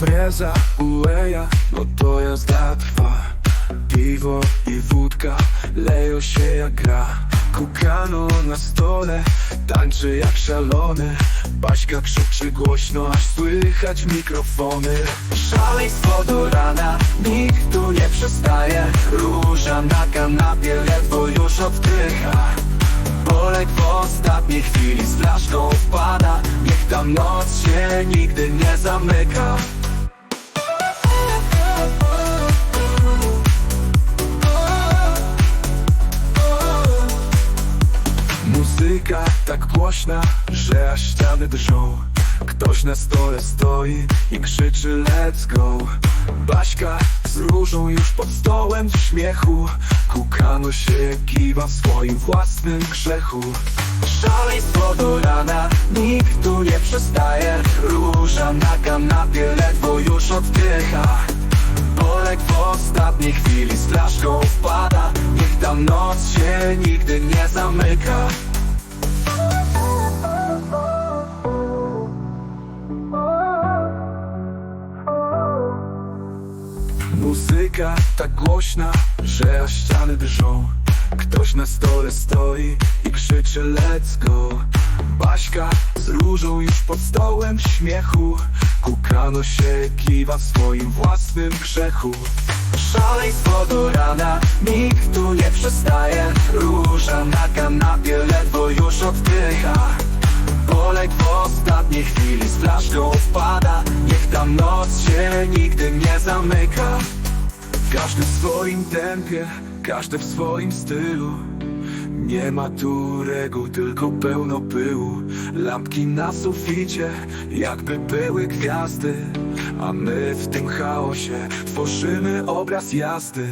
Impreza ueja, no to jazda trwa Piwo i wódka leją się jak gra. Kukano na stole, tańczy jak szalony. Baśka krzyczy głośno, aż słychać mikrofony. Szaleństwo do rana, nikt tu nie przestaje. Róża na kanapie, ledwo już oddycha Bolek w ostatniej chwili z flaszką wpada. Niech ta noc się nigdy nie zamyka Muzyka tak głośna, że aż ściany drżą. Ktoś na stole stoi i krzyczy let's go Baśka z różą już pod stołem w śmiechu. Kukano się kiwa w swoim własnym grzechu. Szaleństwo do rana, nikt tu nie przestaje. Róża na kanapie ledwo już oddycha. Bolek w ostatniej chwili z flaszką wpada. Niech ta noc się nigdy nie zamyka Muzyka tak głośna, że aż ściany drżą. Ktoś na stole stoi i krzyczy let's go Baśka z różą już pod stołem śmiechu. Kukano się kiwa w swoim własnym grzechu. Szaleństwo do rana, nikt tu nie przestaje. Róża na kanapie ledwo już oddycha. Bolek w ostatniej chwili z flaszką wpada. Niech ta noc się nigdy nie zamyka Każdy w swoim tempie, każdy w swoim stylu. Nie ma tu reguł, tylko pełno pyłu. Lampki na suficie, jakby były gwiazdy. A my w tym chaosie tworzymy obraz jazdy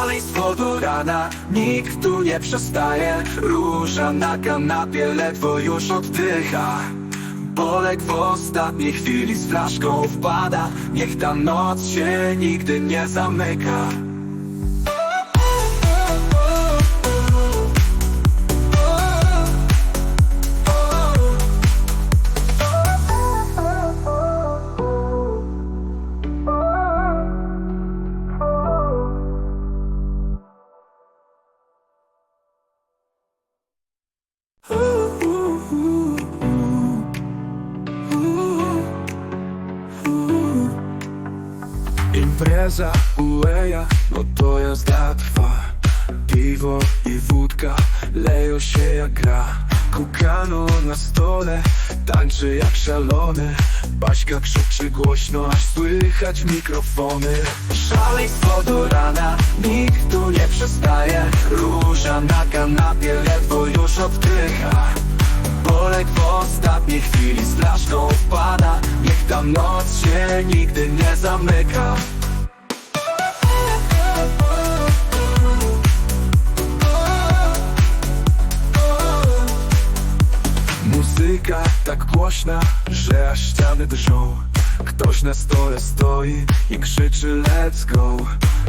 Szaleństwo do rana, nikt tu nie przestaje. Róża na kanapie ledwo już oddycha. Bolek w ostatniej chwili z flaszką wpada. Niech ta noc się nigdy nie zamyka Impreza ueja, no to jazda trwa Piwo i wódka leją się jak gra. Kukano na stole, tańczy jak szalony. Baśka krzyczy głośno, aż słychać mikrofony. Szaleństwo do rana, nikt tu nie przestaje Róża na kanapie ledwo już oddycha Bolek w ostatniej chwili z flaszką wpada. Niech ta noc się nigdy nie zamyka tak głośna, że aż ściany drżą. Ktoś na stole stoi i krzyczy let's go